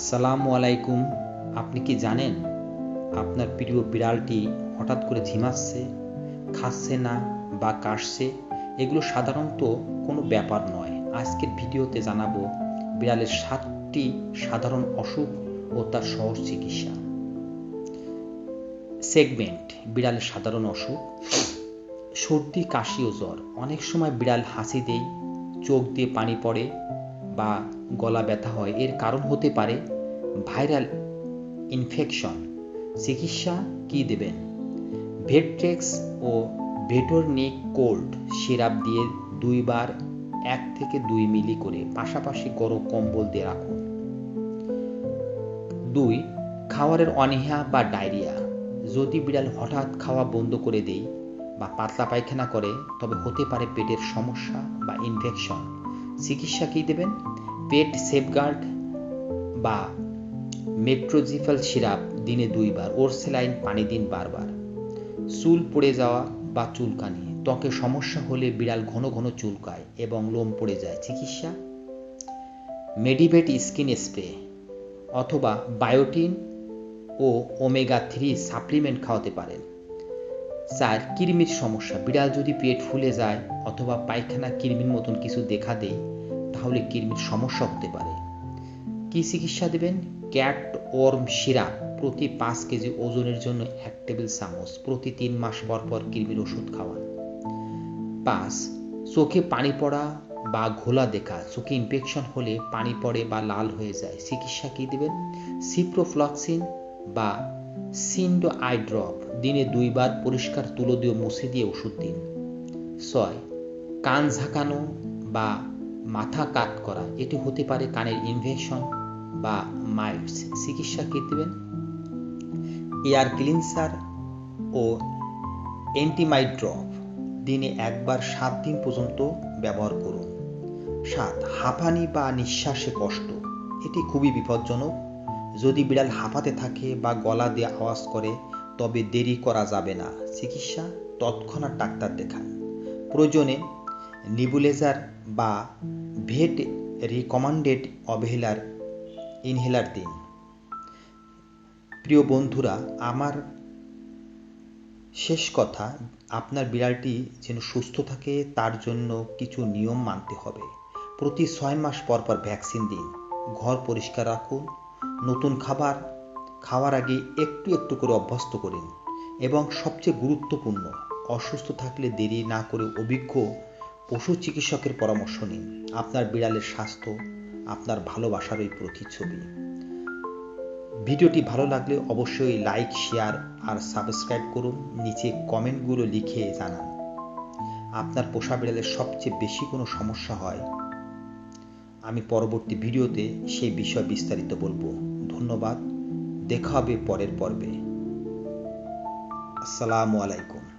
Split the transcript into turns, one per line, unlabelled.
আসসালামু আলাইকুম। আপনি কি জানেন আপনার প্রিয় বিড়ালটি হঠাৎ করে ঝিমাচ্ছে, খাচ্ছে না বা কাশছে? এগুলো সাধারণত কোনো ব্যাপার নয়। আজকের ভিডিওতে জানাব বিড়ালের সাতটি সাধারণ অসুখ ও তার সহজ চিকিৎসা। সেগমেন্ট, বিড়ালের সাধারণ অসুখ। সর্দি, কাশি ও জ্বর। অনেক সময় বিড়াল হাসি দেয়, চোখ দিয়ে পানি পড়ে বা গলা ব্যথা হয়। এর কারণ হতে পারে ভাইরাল ইনফেকশন। চিকিৎসা কি দেবেন? ভেট্রেক্স ও ভেটোরনিক কোল্ড সিরাপ দিয়ে দুইবার এক থেকে দুই মিলি করে পাশাপাশি গরম কম্বল দিয়ে রাখুন। দুই খাওয়ারের অনীহা বা ডায়রিয়া। যদি বিড়াল হঠাৎ খাওয়া বন্ধ করে দেয় বা পাতলা পায়খানা করে, তবে হতে পারে পেটের সমস্যা বা ইনফেকশন। চিকিৎসা কী দেবেন? পেট সেফগার্ড বা মেট্রোজিফাল সিরাপ দিনে দুইবার ওরসেলাইন পানি দিন বারবার। চুল পড়ে যাওয়া বা চুলকানি, ত্বকে সমস্যা হলে বিড়াল ঘন ঘন চুলকায় এবং লোম পড়ে যায়। চিকিৎসা? মেডিভেট স্কিন স্প্রে অথবা বায়োটিন ও ওমেগা থ্রি সাপ্লিমেন্ট খাওয়াতে পারেন। চার কৃমির সমস্যা, বিড়াল যদি পেট ফুলে যায় অথবা পায়খানা কৃমির মতন কিছু দেখা দেয় তাহলে কৃমির সমস্যা হতে পারে। কি চিকিৎসা দেবেন? ক্যাট ওর্ম সিরাপ প্রতি পাঁচ কেজি ওজনের জন্য এক টেবিল চামচ প্রতি তিন মাস পর পর কৃমির ওষুধ খাওয়ান। পাঁচ, চোখে পানি পড়া বা ঘোলা দেখা। চোখে ইনফেকশন হলে পানি পড়ে বা লাল হয়ে যায়। চিকিৎসা কি দেবেন? সিপ্রোফ্লক্সিন বা সিন্ডো আই ড্রপ। দিনে দুইবার পরিষ্কার তুলো দিয়ে মুছে দিয়ে ওষুধ দিন। ছয়, কান ঝাঁকানো বা মাথা কাট করা, এটি হতে পারে কানের ইনফেকশন বা মাইল্ডস চিকিৎসা কি দেবেন? এয়ার ক্লিনসার ও অ্যান্টিমাইড ড্রপ দিনে একবার সাত দিন পর্যন্ত ব্যবহার করুন। সাত, হাঁপানি বা নিঃশ্বাসে কষ্ট, এটি খুবই বিপজ্জনক। যদি বিড়াল হাঁপাতে থাকে বা গলা দিয়ে আওয়াজ করে, তবে দেরি করা যাবে না। চিকিৎসা তৎক্ষণাৎ ডাক্তার দেখান। প্রয়োজনে নিবুলেজার বা ভেট রিকমান্ডেড অবহেলার ইনহেলার দিন। প্রিয় বন্ধুরা, আমার শেষ কথা, আপনার বিড়ালটি যেন সুস্থ থাকে, তার জন্য কিছু নিয়ম মানতে হবে। প্রতি ছয় মাস পর পর ভ্যাকসিন দিন। ঘর পরিষ্কার রাখুন, নতুন খাবার খাওয়ার আগে একটু একটু করে অভ্যস্ত করুন এবং সবচেয়ে গুরুত্বপূর্ণ, অসুস্থ থাকলে দেরি না করে অভিজ্ঞ পশু চিকিৎসকের পরামর্শ নিন। আপনার বিড়ালের স্বাস্থ্য, আপনার ভালোবাসার ভালোবাসারই প্রতিচ্ছবি। ভিডিওটি ভালো লাগলে অবশ্যই লাইক, শেয়ার আর সাবস্ক্রাইব করুন। নিচে কমেন্টগুলো লিখে জানান। আপনার পোষা বিড়ালের সবচেয়ে বেশি কোনো সমস্যা হয়? আমি পরবর্তী ভিডিওতে সেই বিষয় বিস্তারিত বলব। ধন্যবাদ। দেখা হবে পরের পর্বে। আসসালামু আলাইকুম।